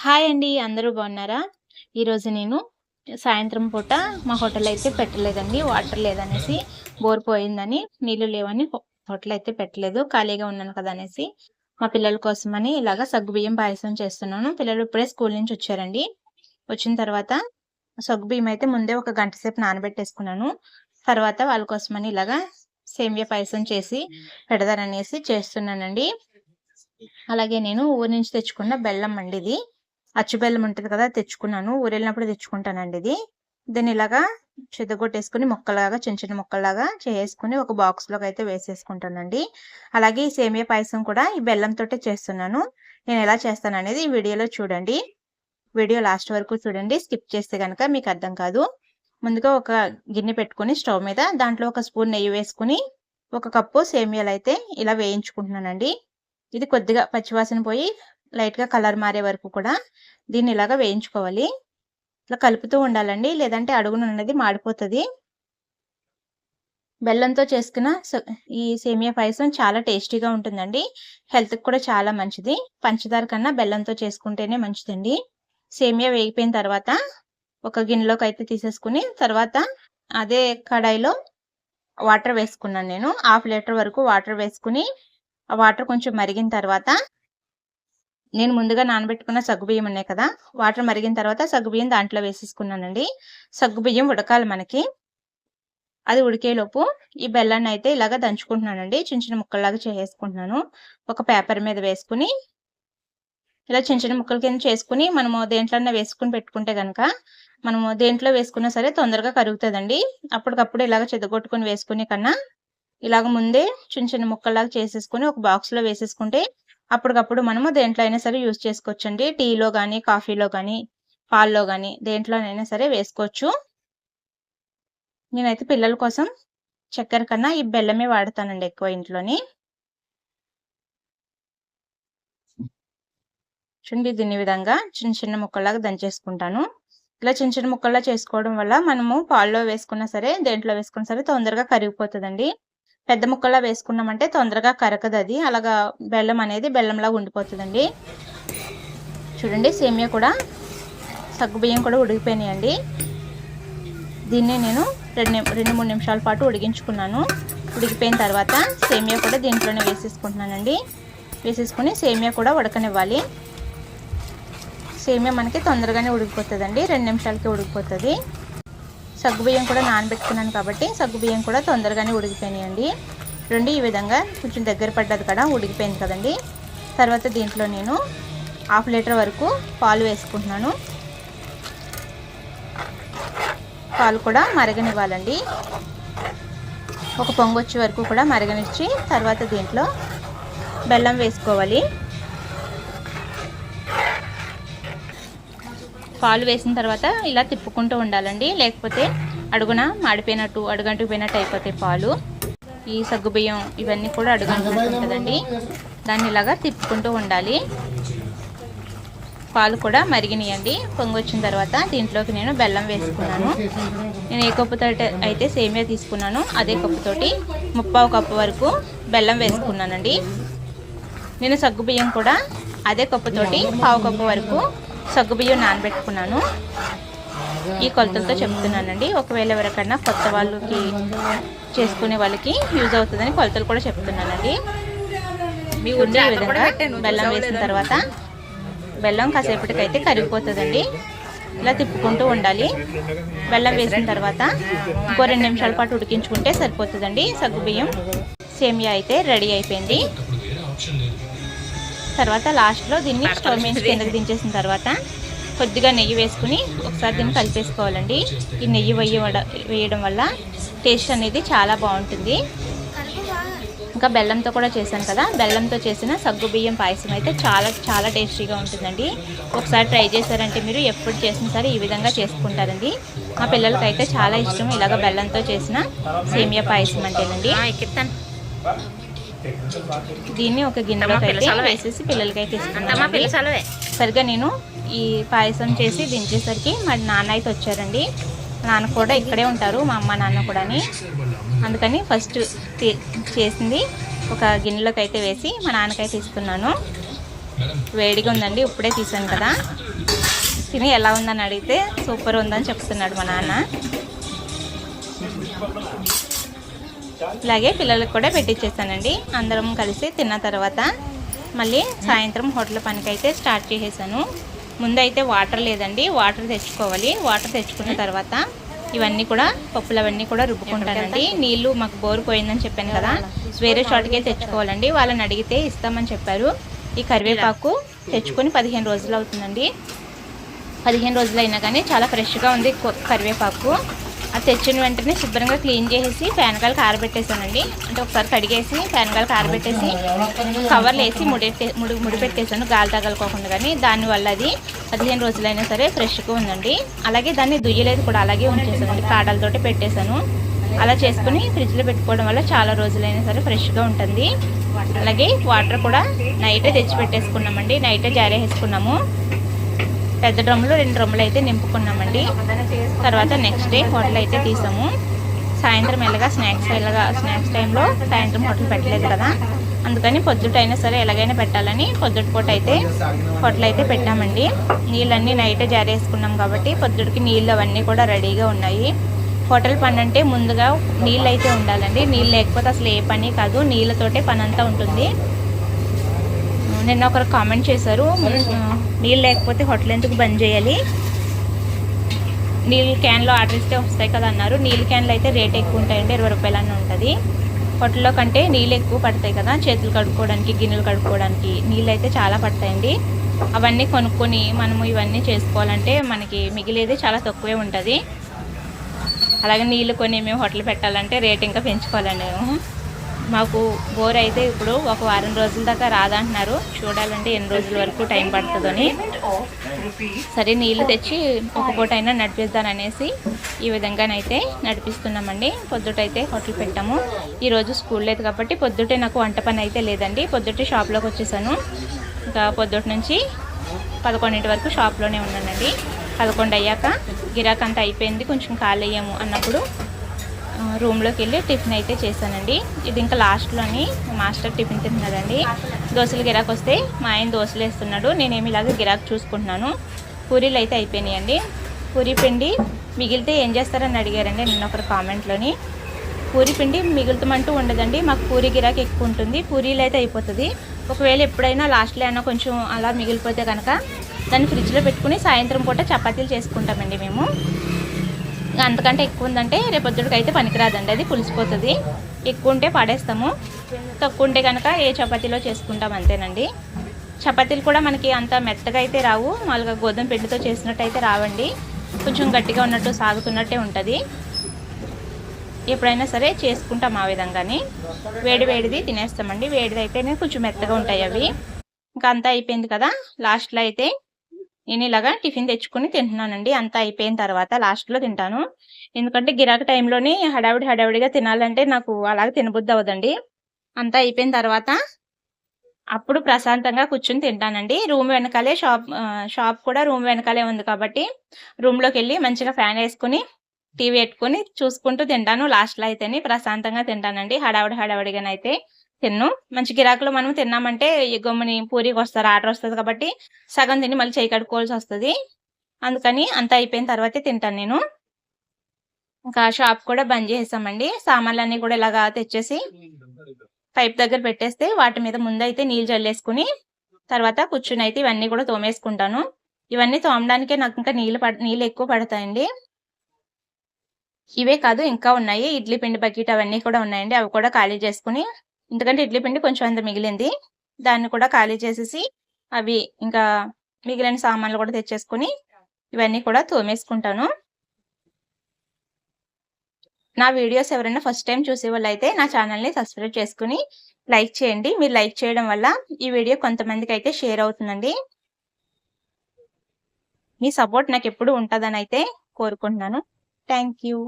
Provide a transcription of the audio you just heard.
Hi అండి అందరూ బాగున్నారా? ఈరోజు నేను సాయంత్రం పూట మా హోటల్ అయితే పెట్టలేదండి వాటర్ లేదనేసి బోర్ పోయిందని నీళ్ళు లేవని హోటల్ అయితే పెట్టలేదు ఖాళీగా ఉన్నాను కదా అనేసి మా పిల్లల కోసమని ఇలాగా సగ్గుబియ్యం పాయసం చేస్తున్నాను. పిల్లలు ఇప్పుడే స్కూల్ నుంచి వచ్చారండి. వచ్చిన తర్వాత సగ్గుబియ్యం అయితే ముందే ఒక గంట సేపు నానబెట్టేసుకున్నాను. తర్వాత వాళ్ళ కోసమని ఇలాగా సేమియా పాయసం చేసి పెడతారనేసి చేస్తున్నానండి. అలాగే నేను ఊరి నుంచి తెచ్చుకున్న బెల్లం అండి ఇది. అచ్చు బెల్లం ఉంటుంది కదా తెచ్చుకున్నాను. ఊరు వెళ్ళినప్పుడు తెచ్చుకుంటానండి ఇది. దీన్ని ఇలాగా చెదగొట్టేసుకుని ముక్కలాగా చిన్న చిన్న ముక్కలాగా చేసుకుని ఒక బాక్స్లోకి అయితే వేసేసుకుంటానండి. అలాగే ఈ సేమియా పాయసం కూడా ఈ బెల్లంతోటే చేస్తున్నాను. నేను ఎలా చేస్తాను అనేది ఈ వీడియోలో చూడండి. వీడియో లాస్ట్ వరకు చూడండి. స్కిప్ చేస్తే కనుక మీకు అర్థం కాదు. ముందుగా ఒక గిన్నె పెట్టుకుని స్టవ్ మీద దాంట్లో ఒక స్పూన్ నెయ్యి వేసుకుని ఒక కప్పు సేమియాలు అయితే ఇలా వేయించుకుంటున్నానండి. ఇది కొద్దిగా పచ్చివాసన పోయి లైట్గా కలర్ మారే వరకు కూడా దీన్ని ఇలాగా వేయించుకోవాలి. ఇట్లా కలుపుతూ ఉండాలండి. లేదంటే అడుగున ఉన్నది మాడిపోతుంది. బెల్లంతో చేసుకున్న ఈ సేమియా పాయసం చాలా టేస్టీగా ఉంటుందండి. హెల్త్కి కూడా చాలా మంచిది. పంచదార కన్నా బెల్లంతో చేసుకుంటేనే మంచిదండి. సేమియా వేగిపోయిన తర్వాత ఒక గిన్నెలోకి అయితే తీసేసుకుని తర్వాత అదే కడాయిలో వాటర్ వేసుకున్నాను నేను. హాఫ్ లీటర్ వరకు వాటర్ వేసుకుని ఆ వాటర్ కొంచెం మరిగిన తర్వాత నేను ముందుగా నానబెట్టుకున్న సగ్గుబియ్యం ఉన్నాయి కదా వాటర్ మరిగిన తర్వాత సగ్గుబియ్యం దాంట్లో వేసేసుకున్నానండి. సగ్గుబియ్యం ఉడకాలి మనకి. అది ఉడికేలోపు ఈ బెల్లాన్ని అయితే ఇలాగ దంచుకుంటున్నానండి. చిన్న చిన్న ముక్కల్లాగా చేసుకుంటున్నాను ఒక పేపర్ మీద వేసుకుని ఇలా చిన్న చిన్న ముక్కల కింద చేసుకుని మనము దేంట్లోనే వేసుకుని పెట్టుకుంటే కనుక మనము దేంట్లో వేసుకున్నా సరే తొందరగా కరుగుతుందండి. అప్పటికప్పుడు ఇలాగ చెదగొట్టుకుని వేసుకునే కన్నా ఇలాగ ముందే చిన్న చిన్న ముక్కల్లాగా చేసేసుకుని ఒక బాక్స్లో వేసేసుకుంటే అప్పటికప్పుడు మనము దేంట్లో అయినా సరే యూజ్ చేసుకోవచ్చండి. టీలో కానీ కాఫీలో కానీ పాల్లో కానీ దేంట్లోనైనా సరే వేసుకోవచ్చు. నేనైతే పిల్లల కోసం చక్కెర కన్నా ఈ బెల్లమే వాడతానండి ఎక్కువ ఇంట్లోని. చూడండి దీని విధంగా చిన్న చిన్న ముక్కలాగా దంచేసుకుంటాను. ఇలా చిన్న చిన్న ముక్కల్లా చేసుకోవడం వల్ల మనము పాల్లో వేసుకున్నా సరే దేంట్లో వేసుకున్నా సరే తొందరగా కరిగిపోతుందండి. పెద్ద ముక్కలా వేసుకున్నామంటే తొందరగా కరకదు అది. అలాగా బెల్లం అనేది బెల్లంలాగా ఉండిపోతుందండి. చూడండి సేమియా కూడా సగ్గుబియ్యం కూడా ఉడికిపోయినాయండి. దీన్ని నేను రెండు రెండు మూడు నిమిషాల పాటు ఉడికించుకున్నాను. ఉడికిపోయిన తర్వాత సేమియా కూడా దీంట్లోనే వేసేసుకుంటున్నానండి. వేసేసుకుని సేమియా కూడా ఉడకనివ్వాలి. సేమియా మనకి తొందరగానే ఉడికిపోతుందండి. రెండు నిమిషాలకి ఉడికిపోతుంది. సగ్గుబియ్యం కూడా నానబెట్టుకున్నాను కాబట్టి సగ్గుబియ్యం కూడా తొందరగానే ఉడికిపోయినాయండి. రెండు ఈ విధంగా కొంచెం దగ్గర పడ్డది కదా ఉడికిపోయింది కదండి. తర్వాత దీంట్లో నేను హాఫ్ లీటర్ వరకు పాలు వేసుకుంటున్నాను. పాలు కూడా మరగనివ్వాలండి. ఒక పొంగొచ్చే వరకు కూడా మరగనిచ్చి తర్వాత దీంట్లో బెల్లం వేసుకోవాలి. పాలు వేసిన తర్వాత ఇలా తిప్పుకుంటూ ఉండాలండి. లేకపోతే అడుగున మాడిపోయినట్టు అడుగంటుకుపోయినట్టు అయిపోతాయి పాలు. ఈ సగ్గుబియ్యం ఇవన్నీ కూడా అడుగంటుంటుందండి ఉంటుందండి. దాన్ని ఇలాగా తిప్పుకుంటూ ఉండాలి. పాలు కూడా మరిగినాయండి. పొంగి వచ్చిన తర్వాత దీంట్లోకి నేను బెల్లం వేసుకున్నాను. నేను ఏ కప్పుతో అయితే సేమియా తీసుకున్నాను అదే కప్పుతోటి ముప్పావు కప్పు వరకు బెల్లం వేసుకున్నానండి. నేను సగ్గుబియ్యం కూడా అదే కప్పుతోటి పావు కప్పు వరకు సగ్గుబియ్యం నానబెట్టుకున్నాను. ఈ కొలతలతో చెప్తున్నానండి. ఒకవేళ ఎవరికన్నా కొత్త వాళ్ళకి చేసుకునే వాళ్ళకి యూజ్ అవుతుందని కొలతలు కూడా చెప్తున్నానండి. మీ ఉండే విధంగా బెల్లం వేసిన తర్వాత బెల్లం కాసేపటికైతే కరిగిపోతుందండి. ఇలా తిప్పుకుంటూ ఉండాలి. బెల్లం వేసిన తర్వాత ఇంకో రెండు నిమిషాల పాటు ఉడికించుకుంటే సరిపోతుందండి. సగ్గుబియ్యం సేమియా అయితే రెడీ అయిపోయింది. తర్వాత లాస్ట్లో దీన్ని స్టవ్ మీద కిందకి దించేసిన తర్వాత కొద్దిగా నెయ్యి వేసుకుని ఒకసారి దీన్ని కలిపేసుకోవాలండి. ఈ నెయ్యి వేయ వేయడం వల్ల టేస్ట్ అనేది చాలా బాగుంటుంది. ఇంకా బెల్లంతో కూడా చేశాను కదా. బెల్లంతో చేసిన సగ్గు బియ్యం పాయసం అయితే చాలా చాలా టేస్టీగా ఉంటుందండి. ఒకసారి ట్రై చేశారంటే మీరు ఎప్పుడు చేసినా సరే ఈ విధంగా చేసుకుంటారండి. మా పిల్లలకి అయితే చాలా ఇష్టం ఇలాగ బెల్లంతో చేసిన సేమియా పాయసం అంటేనండి. దీన్ని ఒక గిన్నెలోకి అయితే వేసేసి పిల్లలకైతే ఇస్తున్నాను. సరిగా నేను ఈ పాయసం చేసి దించేసరికి మా నాన్న అయితే వచ్చారండి. నాన్న కూడా ఇక్కడే ఉంటారు మా అమ్మ నాన్న కూడాని. అందుకని ఫస్ట్ చేసింది ఒక గిన్నెలోకి అయితే వేసి మా నాన్నకైతే ఇస్తున్నాను. వేడిగా ఉందండి ఇప్పుడే తీసాను కదా. తిని ఎలా ఉందని అడిగితే సూపర్ ఉందని చెప్తున్నాడు మా నాన్న. ఇలాగే పిల్లలకు కూడా పెట్టించేసానండి అందరం కలిసి తిన్న తర్వాత మళ్ళీ సాయంత్రం హోటల్ పనికి అయితే స్టార్ట్ చేసేసాను. ముందైతే వాటర్ లేదండి వాటర్ తెచ్చుకోవాలి. వాటర్ తెచ్చుకున్న తర్వాత ఇవన్నీ కూడా పప్పులు అవన్నీ కూడా రుబ్బుకుంటానండి. నీళ్ళు మాకు బోరు పోయిందని చెప్పాను కదా వేరే చోటకే తెచ్చుకోవాలండి. వాళ్ళని అడిగితే ఇస్తామని చెప్పారు. ఈ కరివేపాకు తెచ్చుకొని పదిహేను రోజులు అవుతుందండి. పదిహేను రోజులు అయినా కానీ చాలా ఫ్రెష్గా ఉంది కరివేపాకు. తెచ్చిన వెంటనే శుభ్రంగా క్లీన్ చేసేసి ఫ్యాన్కాయలు కారబెట్టేసానండి అంటే ఒకసారి కడిగేసి ఫ్యాన్కాయలు కారబెట్టేసి కవర్లు వేసి ముడెట్టే ముడి ముడిపెట్టేసాను గాలి తగలకోకుండా కానీ దానివల్ల అది పదిహేను రోజులైనా సరే ఫ్రెష్గా ఉందండి. అలాగే దాన్ని దుయ్యలేదు కూడా అలాగే ఉంచేసానండి కాడలతోటి పెట్టేశాను. అలా చేసుకుని ఫ్రిడ్జ్లో పెట్టుకోవడం వల్ల చాలా రోజులైనా సరే ఫ్రెష్గా ఉంటుంది. అలాగే వాటర్ కూడా నైటే తెచ్చి పెట్టేసుకున్నామండి. నైటే జారేసుకున్నాము. పెద్ద డ్రమ్ములు రెండు డ్రమ్ములు అయితే నింపుకున్నామండి. తర్వాత నెక్స్ట్ డే హోటల్ అయితే తీసాము. సాయంత్రం ఎలాగా స్నాక్స్ ఎలాగా స్నాక్స్ టైంలో సాయంత్రం హోటల్ పెట్టలేదు కదా. అందుకని పొద్దుటైనా సరే ఎలాగైనా పెట్టాలని పొద్దుటి పూట అయితే హోటల్ అయితే పెట్టామండి. నీళ్ళన్నీ నైటే జారేసుకున్నాం కాబట్టి పొద్దుటికి నీళ్ళు అవన్నీ కూడా రెడీగా ఉన్నాయి. హోటల్ పని అంటే ముందుగా నీళ్ళు అయితే ఉండాలండి. నీళ్ళు లేకపోతే అసలు ఏ పని కాదు. నీళ్ళతోటే పని అంతా ఉంటుంది. నిన్న ఒకరు కామెంట్ చేశారు. నీళ్ళు లేకపోతే హోటల్ ఎందుకు బంద్ చేయాలి? నీళ్ళు క్యాన్లో ఆర్డర్ ఇస్తే వస్తాయి కదా అన్నారు. నీళ్ళు క్యాన్లు అయితే రేట్ ఎక్కువ ఉంటాయండి ఇరవై రూపాయలు అని ఉంటుంది. హోటల్లో కంటే నీళ్ళు ఎక్కువ పడతాయి కదా చేతులు కడుక్కోవడానికి గిన్నెలు కడుక్కోవడానికి నీళ్ళు అయితే చాలా పడతాయండి. అవన్నీ కొనుక్కొని మనము ఇవన్నీ చేసుకోవాలంటే మనకి మిగిలేది చాలా తక్కువే ఉంటుంది. అలాగే నీళ్ళు కొని మేము హోటల్ పెట్టాలంటే రేట్ ఇంకా పెంచుకోవాలండి మేము మాకు బోర్ అయితే ఇప్పుడు ఒక వారం రోజుల దాకా రాదంటున్నారు. చూడాలంటే ఎన్ని రోజుల వరకు టైం పడుతుందని. సరే నీళ్ళు తెచ్చి ఒక పూట అయినా నడిపిద్దాననేసి ఈ విధంగానైతే నడిపిస్తున్నామండి. పొద్దుటైతే హోటల్ పెట్టాము. ఈరోజు స్కూల్ లేదు కాబట్టి పొద్దుటే నాకు వంట పని అయితే లేదండి. పొద్దుటే షాప్లోకి వచ్చేసాను. ఇంకా పొద్దుటి నుంచి పదకొండింటి వరకు షాప్లోనే ఉన్నానండి. పదకొండు అయ్యాక గిరాకంతా అయిపోయింది. కొంచెం ఖాళీ అయ్యాము అన్నప్పుడు రూమ్లోకి వెళ్ళి టిఫిన్ అయితే చేశానండి. ఇది ఇంకా లాస్ట్లోని మాస్టర్ టిఫిన్ తింటున్నాడండి దోశలు గిరాక్ వస్తే మా ఆయన దోశలు వేస్తున్నాడు. నేనేమి ఇలాగ గిరాక్ చూసుకుంటున్నాను. పూరీలు అయితే అయిపోయినాయండి. పూరీ పిండి మిగిలితే ఏం చేస్తారని అడిగారండి నిన్న ఒకరు కామెంట్లోని. పూరి పిండి మిగులుతామంటూ ఉండదండి. మాకు పూరి గిరాకీ ఎక్కువ ఉంటుంది. పూరీలు అయితే అయిపోతుంది. ఒకవేళ ఎప్పుడైనా లాస్ట్లో అయినా కొంచెం అలా మిగిలిపోతే కనుక దాన్ని ఫ్రిడ్జ్లో పెట్టుకుని సాయంత్రం పూట చపాతీలు చేసుకుంటామండి మేము. అంతకంటే ఎక్కువ ఉందంటే రేపొద్దుడికి అయితే పనికిరాదండి. అది పులిసిపోతుంది. ఎక్కువ ఉంటే పడేస్తాము. తక్కువ ఉంటే కనుక ఏ చపాతీలో చేసుకుంటాం అంతేనండి. చపాతీలు కూడా మనకి అంత మెత్తగా అయితే రావు. మామూలుగా గోధుమ పిండితో చేసినట్టు అయితే రావండి. కొంచెం గట్టిగా ఉన్నట్టు సాగుతున్నట్టే ఉంటుంది. ఎప్పుడైనా సరే చేసుకుంటాం ఆ విధంగానే. వేడి వేడిది తినేస్తామండి. వేడిది అయితేనే కొంచెం మెత్తగా ఉంటాయి అవి. ఇంకా అంతా అయిపోయింది కదా. లాస్ట్లో అయితే నేను ఇలాగా టిఫిన్ తెచ్చుకుని తింటున్నానండి. అంతా అయిపోయిన తర్వాత లాస్ట్లో తింటాను. ఎందుకంటే గిరాకీ టైంలోని హడావిడి హడావిడిగా తినాలంటే నాకు అలాగే తినబుద్ధి అవ్వదండి. అంతా అయిపోయిన తర్వాత అప్పుడు ప్రశాంతంగా కూర్చుని తింటానండి. రూమ్ వెనకాలే షాప్ షాప్ కూడా రూమ్ వెనకాలే ఉంది కాబట్టి రూమ్లోకి వెళ్ళి మంచిగా ఫ్యాన్ వేసుకుని టీవీ పెట్టుకుని చూసుకుంటూ తింటాను. లాస్ట్లో అయితేనే ప్రశాంతంగా తింటానండి. హడావిడి హడావిడిగానైతే. తిన్ను. మంచి గిరాకులు మనం తిన్నామంటే ఈ గమ్ముని పూరికి వస్తారు ఆర్డర్ వస్తుంది కాబట్టి సగం తిని మళ్ళీ చేయి కడుక్కోవాల్సి వస్తుంది. అందుకని అంత అయిపోయిన తర్వాతే తింటాను నేను. ఇంకా షాప్ కూడా బంద్ చేసామండి సామాన్లన్నీ కూడా ఇలాగా తెచ్చేసి పైప్ దగ్గర పెట్టేస్తే వాటి మీద ముందైతే నీళ్ళు చల్లేసుకుని తర్వాత కూర్చుని అయితే ఇవన్నీ కూడా తోమేసుకుంటాను. ఇవన్నీ తోమడానికే నాకు ఇంకా నీళ్ళు పడ నీళ్ళు ఎక్కువ పడతాయండి. ఇవే కాదు ఇంకా ఉన్నాయి. ఇడ్లీ పిండి బకెట్ అవన్నీ కూడా ఉన్నాయండి. అవి కూడా ఖాళీ చేసుకుని ఎందుకంటే ఇడ్లీ పిండి కొంచెం అంత మిగిలింది. దాన్ని కూడా ఖాళీ చేసేసి అవి ఇంకా మిగిలిన సామాన్లు కూడా తెచ్చేసుకుని ఇవన్నీ కూడా తోమేసుకుంటాను. నా వీడియోస్ ఎవరైనా ఫస్ట్ టైం చూసే వాళ్ళు అయితే నా ఛానల్ని సబ్స్క్రైబ్ చేసుకుని లైక్ చేయండి. మీరు లైక్ చేయడం వల్ల ఈ వీడియో కొంతమందికి అయితే షేర్ అవుతుందండి. మీ సపోర్ట్ నాకు ఎప్పుడు ఉంటుందని అయితే కోరుకుంటున్నాను. Thank you.